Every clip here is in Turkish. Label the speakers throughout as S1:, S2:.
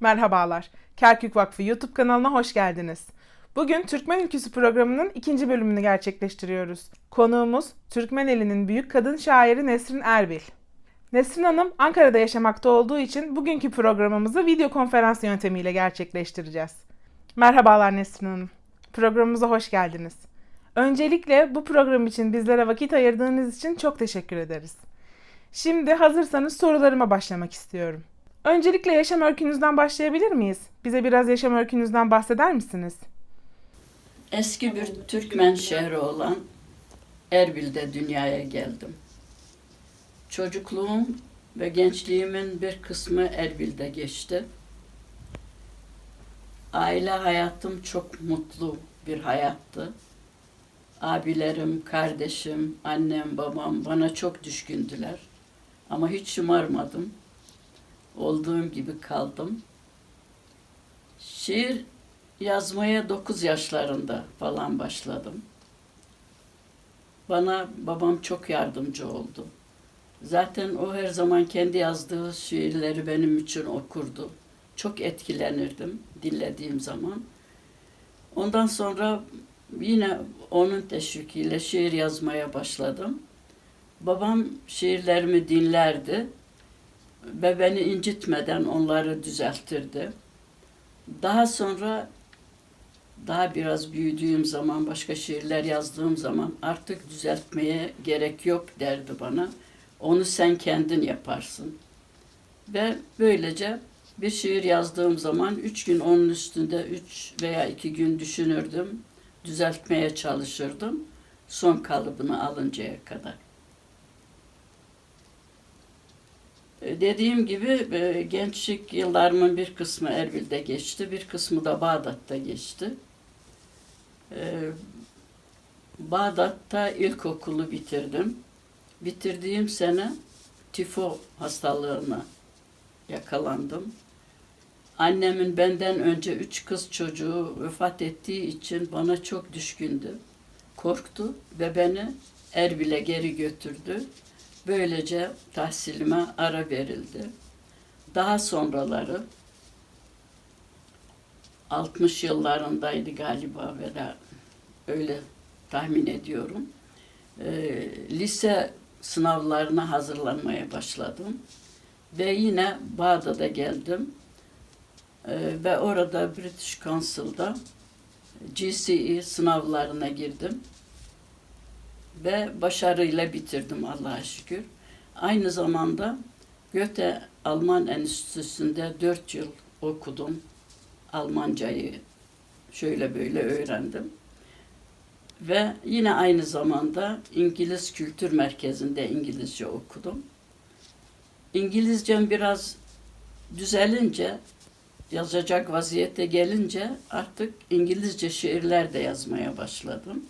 S1: Merhabalar. Kerkük Vakfı YouTube kanalına hoş geldiniz. Bugün Türkmen Ülküsü programının ikinci bölümünü gerçekleştiriyoruz. Konuğumuz Türkmen elinin büyük kadın şairi Nesrin Erbil. Nesrin Hanım Ankara'da yaşamakta olduğu için bugünkü programımızı video konferans yöntemiyle gerçekleştireceğiz. Merhabalar Nesrin Hanım. Programımıza hoş geldiniz. Öncelikle bu program için bizlere vakit ayırdığınız için çok teşekkür ederiz. Şimdi hazırsanız sorularıma başlamak istiyorum. Öncelikle yaşam öykünüzden başlayabilir miyiz? Bize biraz yaşam öykünüzden bahseder misiniz?
S2: Eski bir Türkmen şehri olan Erbil'de dünyaya geldim. Çocukluğum ve gençliğimin bir kısmı Erbil'de geçti. Aile hayatım çok mutlu bir hayattı. Abilerim, kardeşim, annem, babam bana çok düşkündüler. Ama hiç şımarmadım. Olduğum gibi kaldım. Şiir yazmaya 9 yaşlarında falan başladım. Bana babam çok yardımcı oldu. Zaten o her zaman kendi yazdığı şiirleri benim için okurdu. Çok etkilenirdim dinlediğim zaman. Ondan sonra yine onun teşvikiyle şiir yazmaya başladım. Babam şiirlerimi dinlerdi ve beni incitmeden onları düzeltirdi. Daha sonra daha biraz büyüdüğüm zaman, başka şiirler yazdığım zaman artık düzeltmeye gerek yok derdi bana. Onu sen kendin yaparsın. Ve böylece bir şiir yazdığım zaman üç gün onun üstünde üç veya iki gün düşünürdüm. Düzeltmeye çalışırdım. Son kalıbını alıncaya kadar. E, Dediğim gibi e, gençlik yıllarımın bir kısmı Erbil'de geçti, bir kısmı da Bağdat'ta geçti. E, Bağdat'ta ilkokulu bitirdim. Bitirdiğim sene tifo hastalığına yakalandım. Annemin benden önce üç kız çocuğu vefat ettiği için bana çok düşkündü. Korktu ve beni Erbil'e geri götürdü. Böylece tahsilime ara verildi. Daha sonraları 60 yıllarındaydı galiba veya öyle tahmin ediyorum. Ee, lise sınavlarına hazırlanmaya başladım. Ve yine Bağdat'a geldim. Ee, ve orada British Council'da GCE sınavlarına girdim ve başarıyla bitirdim Allah'a şükür. Aynı zamanda Goethe Alman Enstitüsü'nde dört yıl okudum. Almancayı şöyle böyle öğrendim. Ve yine aynı zamanda İngiliz Kültür Merkezi'nde İngilizce okudum. İngilizcem biraz düzelince, yazacak vaziyete gelince artık İngilizce şiirler de yazmaya başladım.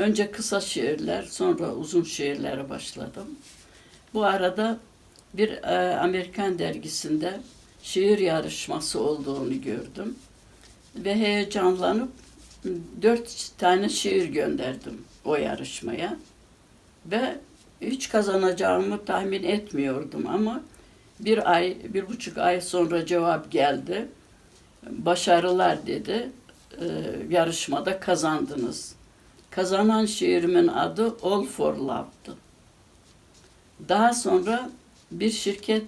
S2: Önce kısa şiirler, sonra uzun şiirlere başladım. Bu arada bir e, Amerikan dergisinde şiir yarışması olduğunu gördüm. Ve heyecanlanıp dört tane şiir gönderdim o yarışmaya. Ve hiç kazanacağımı tahmin etmiyordum ama bir ay, bir buçuk ay sonra cevap geldi. Başarılar dedi. E, yarışmada kazandınız. Kazanan şiirimin adı All for Love'dı. Daha sonra bir şirket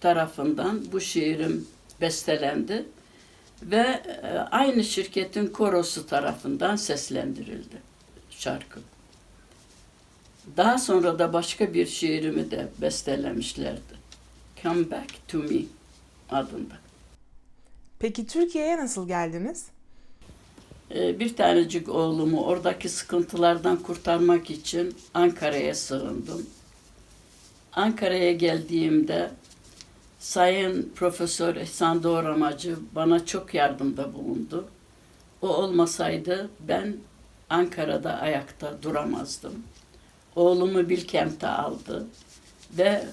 S2: tarafından bu şiirim bestelendi ve e, aynı şirketin korosu tarafından seslendirildi şarkı. Daha sonra da başka bir şiirimi de bestelemişlerdi. Come Back to Me adında.
S1: Peki Türkiye'ye nasıl geldiniz?
S2: Ee, bir tanecik oğlumu oradaki sıkıntılardan kurtarmak için Ankara'ya sığındım. Ankara'ya geldiğimde Sayın Profesör İhsan Doğramacı bana çok yardımda bulundu. O olmasaydı ben Ankara'da ayakta duramazdım. Oğlumu Bilkent'e aldı ve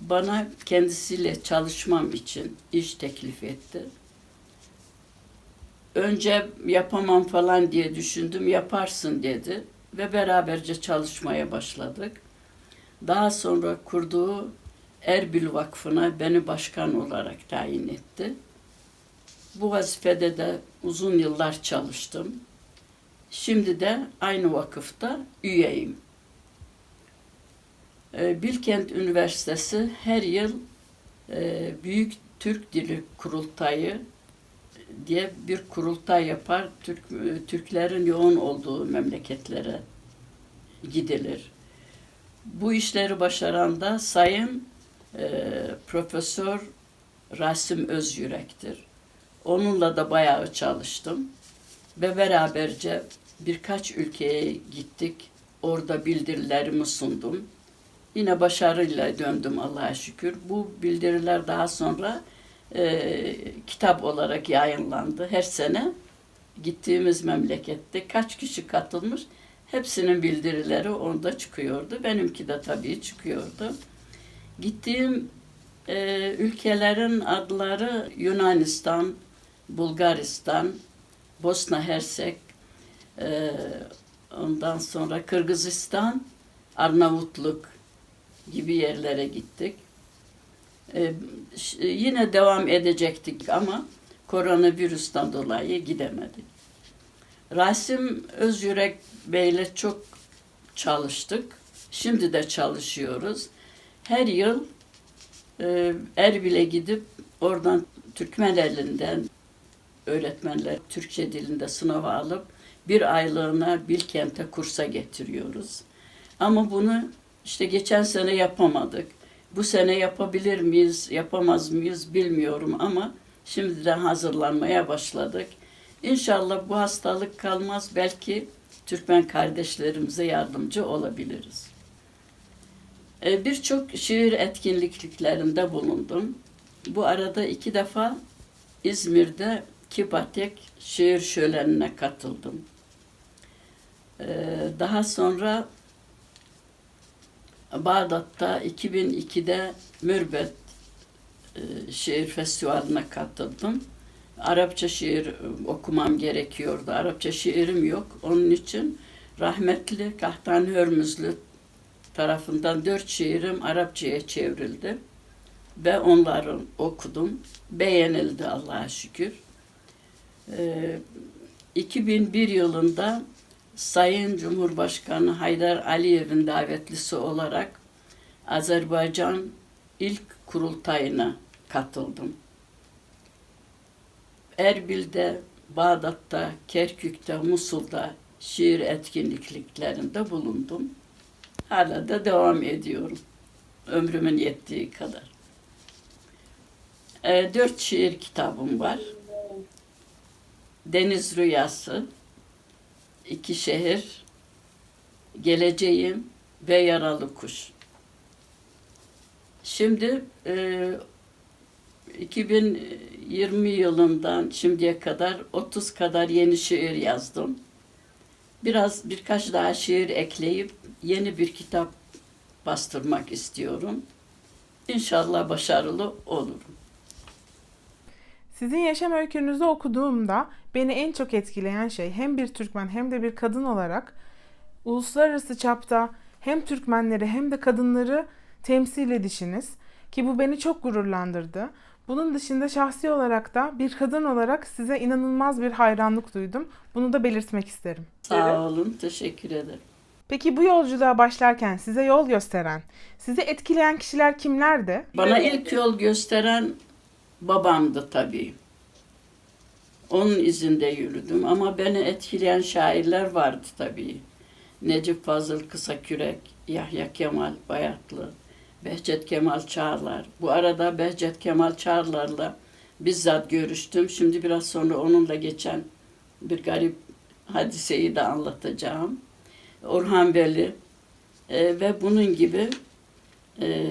S2: bana kendisiyle çalışmam için iş teklif etti. Önce yapamam falan diye düşündüm, yaparsın dedi ve beraberce çalışmaya başladık. Daha sonra kurduğu Erbil Vakfı'na beni başkan olarak tayin etti. Bu vazifede de uzun yıllar çalıştım. Şimdi de aynı vakıfta üyeyim. Ee, Bilkent Üniversitesi her yıl e, Büyük Türk Dili Kurultayı diye bir kurultay yapar. Türk e, Türklerin yoğun olduğu memleketlere gidilir. Bu işleri başaran da Sayın e, Profesör Rasim Özyürek'tir. Onunla da bayağı çalıştım ve beraberce birkaç ülkeye gittik. Orada bildirilerimi sundum. Yine başarıyla döndüm Allah'a şükür. Bu bildiriler daha sonra e, kitap olarak yayınlandı. Her sene gittiğimiz memlekette kaç kişi katılmış hepsinin bildirileri onda çıkıyordu. Benimki de tabii çıkıyordu. Gittiğim e, ülkelerin adları Yunanistan, Bulgaristan, Bosna Hersek, e, ondan sonra Kırgızistan, Arnavutluk gibi yerlere gittik. E, ş- yine devam edecektik ama koronavirüsten dolayı gidemedik. Rasim Özyürek Bey'le çok çalıştık. Şimdi de çalışıyoruz. Her yıl e, Erbil'e gidip oradan Türkmen elinden öğretmenler Türkçe dilinde sınava alıp bir aylığına Bilkent'e kursa getiriyoruz. Ama bunu işte geçen sene yapamadık. Bu sene yapabilir miyiz, yapamaz mıyız bilmiyorum ama şimdiden hazırlanmaya başladık. İnşallah bu hastalık kalmaz. Belki Türkmen kardeşlerimize yardımcı olabiliriz. E, Birçok şiir etkinliklerinde bulundum. Bu arada iki defa İzmir'de Kipatek şiir şölenine katıldım. E, Daha sonra Bağdat'ta 2002'de Mürbet e, Şiir Festivali'ne katıldım. Arapça şiir e, okumam gerekiyordu. Arapça şiirim yok. Onun için rahmetli Kahtan Hörmüzlü tarafından dört şiirim Arapçaya çevrildi. Ve onları okudum. Beğenildi Allah'a şükür. Ee, 2001 yılında Sayın Cumhurbaşkanı Haydar Aliyev'in davetlisi olarak Azerbaycan ilk kurultayına katıldım. Erbil'de, Bağdat'ta, Kerkük'te, Musul'da şiir etkinliklerinde bulundum. Hala da devam ediyorum. Ömrümün yettiği kadar. E, dört şiir kitabım var. Deniz Rüyası, İki Şehir, Geleceğim ve Yaralı Kuş. Şimdi e, 2020 yılından şimdiye kadar 30 kadar yeni şiir yazdım. Biraz birkaç daha şiir ekleyip yeni bir kitap bastırmak istiyorum. İnşallah başarılı olurum.
S1: Sizin yaşam öykünüzü okuduğumda beni en çok etkileyen şey hem bir Türkmen hem de bir kadın olarak uluslararası çapta hem Türkmenleri hem de kadınları temsil edişiniz ki bu beni çok gururlandırdı. Bunun dışında şahsi olarak da bir kadın olarak size inanılmaz bir hayranlık duydum. Bunu da belirtmek isterim.
S2: Sağ olun, teşekkür ederim.
S1: Peki bu yolculuğa başlarken size yol gösteren, sizi etkileyen kişiler kimlerdi?
S2: Bana ilk yol gösteren babamdı tabii. Onun izinde yürüdüm ama beni etkileyen şairler vardı tabii. Necip Fazıl Kısakürek, Yahya Kemal Bayatlı, Behçet Kemal Çağlar. Bu arada Behçet Kemal Çağlar'la bizzat görüştüm. Şimdi biraz sonra onunla geçen bir garip hadiseyi de anlatacağım. Orhan Veli e, ve bunun gibi e,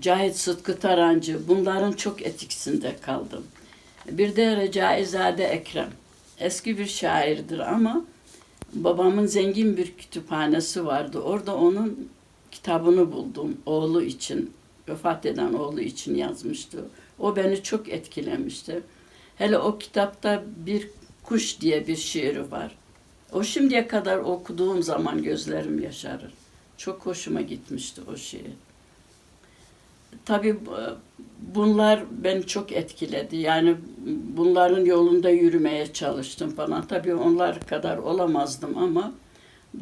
S2: Cahit Sıtkı Tarancı bunların çok etkisinde kaldım. Bir de Recaizade Ekrem. Eski bir şairdir ama babamın zengin bir kütüphanesi vardı. Orada onun kitabını buldum. Oğlu için, vefat eden oğlu için yazmıştı. O beni çok etkilemişti. Hele o kitapta bir kuş diye bir şiiri var. O şimdiye kadar okuduğum zaman gözlerim yaşarır. Çok hoşuma gitmişti o şiir. Tabii bu- bunlar beni çok etkiledi. Yani bunların yolunda yürümeye çalıştım falan. Tabii onlar kadar olamazdım ama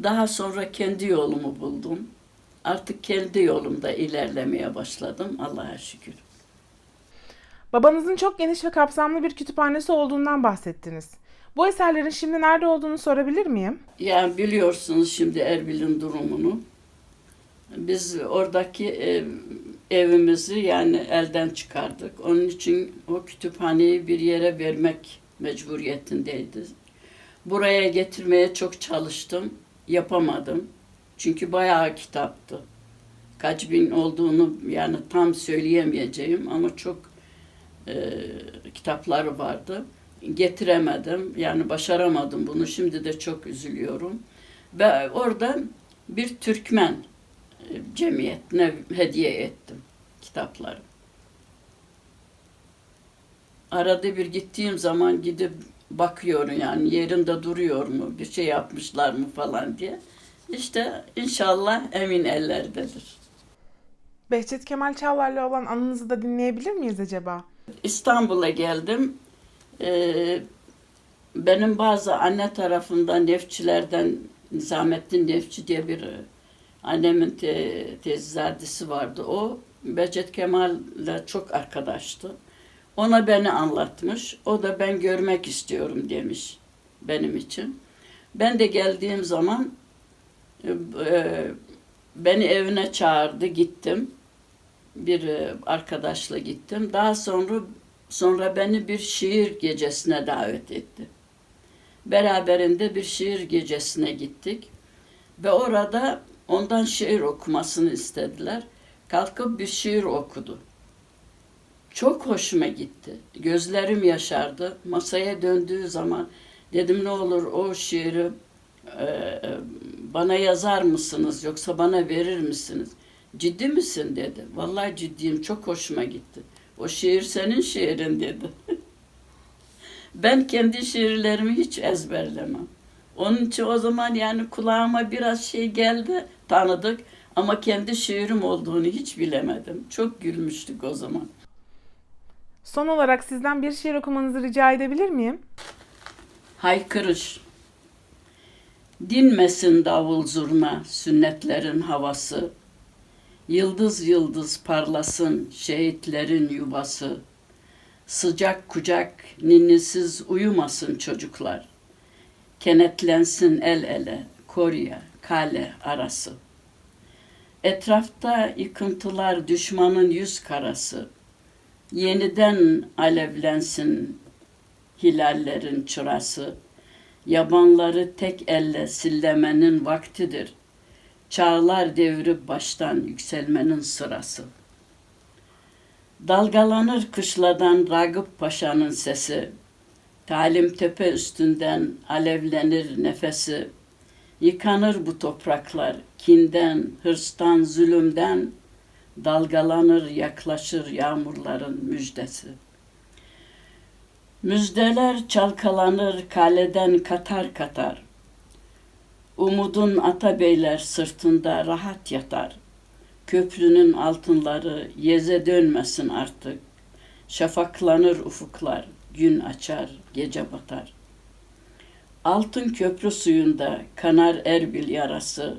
S2: daha sonra kendi yolumu buldum. Artık kendi yolumda ilerlemeye başladım Allah'a şükür.
S1: Babanızın çok geniş ve kapsamlı bir kütüphanesi olduğundan bahsettiniz. Bu eserlerin şimdi nerede olduğunu sorabilir miyim?
S2: Yani biliyorsunuz şimdi Erbil'in durumunu. Biz oradaki ev- evimizi yani elden çıkardık. Onun için o kütüphaneyi bir yere vermek mecburiyetindeydi. Buraya getirmeye çok çalıştım. Yapamadım. Çünkü bayağı kitaptı. Kaç bin olduğunu yani tam söyleyemeyeceğim ama çok e, kitapları vardı. Getiremedim. Yani başaramadım bunu. Şimdi de çok üzülüyorum. Ve orada bir Türkmen cemiyetine hediye ettim kitapları. Arada bir gittiğim zaman gidip bakıyorum yani yerinde duruyor mu, bir şey yapmışlar mı falan diye. İşte inşallah emin ellerdedir.
S1: Behçet Kemal Çağlar'la olan anınızı da dinleyebilir miyiz acaba?
S2: İstanbul'a geldim. Ee, benim bazı anne tarafından nefçilerden Nizamettin Nefçi diye bir annemin te, teyzezadesi vardı. O Behçet Kemal'le çok arkadaştı. Ona beni anlatmış. O da ben görmek istiyorum demiş benim için. Ben de geldiğim zaman e, e, beni evine çağırdı, gittim bir e, arkadaşla gittim. Daha sonra sonra beni bir şiir gecesine davet etti. Beraberinde bir şiir gecesine gittik ve orada ondan şiir okumasını istediler. Kalkıp bir şiir okudu. Çok hoşuma gitti. Gözlerim yaşardı. Masaya döndüğü zaman dedim ne olur o şiiri e, bana yazar mısınız yoksa bana verir misiniz? Ciddi misin dedi. Vallahi ciddiyim çok hoşuma gitti. O şiir senin şiirin dedi. ben kendi şiirlerimi hiç ezberlemem. Onun için o zaman yani kulağıma biraz şey geldi tanıdık ama kendi şiirim olduğunu hiç bilemedim. Çok gülmüştük o zaman.
S1: Son olarak sizden bir şiir okumanızı rica edebilir miyim?
S2: Haykırış. Dinmesin davul zurna sünnetlerin havası. Yıldız yıldız parlasın şehitlerin yuvası. Sıcak kucak ninnisiz uyumasın çocuklar. Kenetlensin el ele Konya kale arası. Etrafta yıkıntılar düşmanın yüz karası. Yeniden alevlensin hilallerin çırası. Yabanları tek elle sillemenin vaktidir. Çağlar devrip baştan yükselmenin sırası. Dalgalanır kışladan Ragıp Paşa'nın sesi. Talim tepe üstünden alevlenir nefesi. Yıkanır bu topraklar kinden, hırstan, zulümden. Dalgalanır yaklaşır yağmurların müjdesi. Müjdeler çalkalanır kaleden katar katar. Umudun atabeyler sırtında rahat yatar. Köprünün altınları yeze dönmesin artık. Şafaklanır ufuklar, gün açar, gece batar. Altın köprü suyunda kanar Erbil yarası.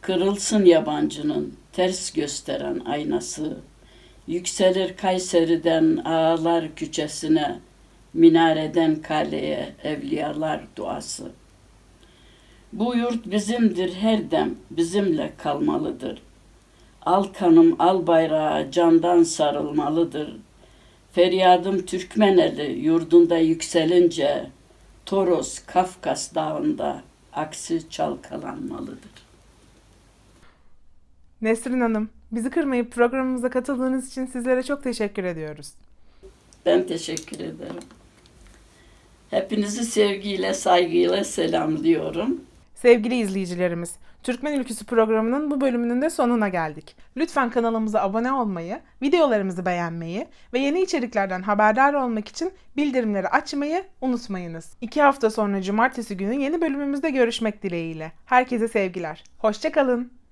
S2: Kırılsın yabancının ters gösteren aynası. Yükselir Kayseri'den ağalar küçesine, minareden kaleye evliyalar duası. Bu yurt bizimdir her dem bizimle kalmalıdır. Al kanım al bayrağı candan sarılmalıdır. Feryadım Türkmen eli yurdunda yükselince Toros Kafkas dağında aksi çalkalanmalıdır.
S1: Nesrin Hanım, bizi kırmayıp programımıza katıldığınız için sizlere çok teşekkür ediyoruz.
S2: Ben teşekkür ederim. Hepinizi sevgiyle, saygıyla selamlıyorum.
S1: Sevgili izleyicilerimiz, Türkmen Ülküsü programının bu bölümünün de sonuna geldik. Lütfen kanalımıza abone olmayı, videolarımızı beğenmeyi ve yeni içeriklerden haberdar olmak için bildirimleri açmayı unutmayınız. İki hafta sonra cumartesi günü yeni bölümümüzde görüşmek dileğiyle. Herkese sevgiler. Hoşçakalın.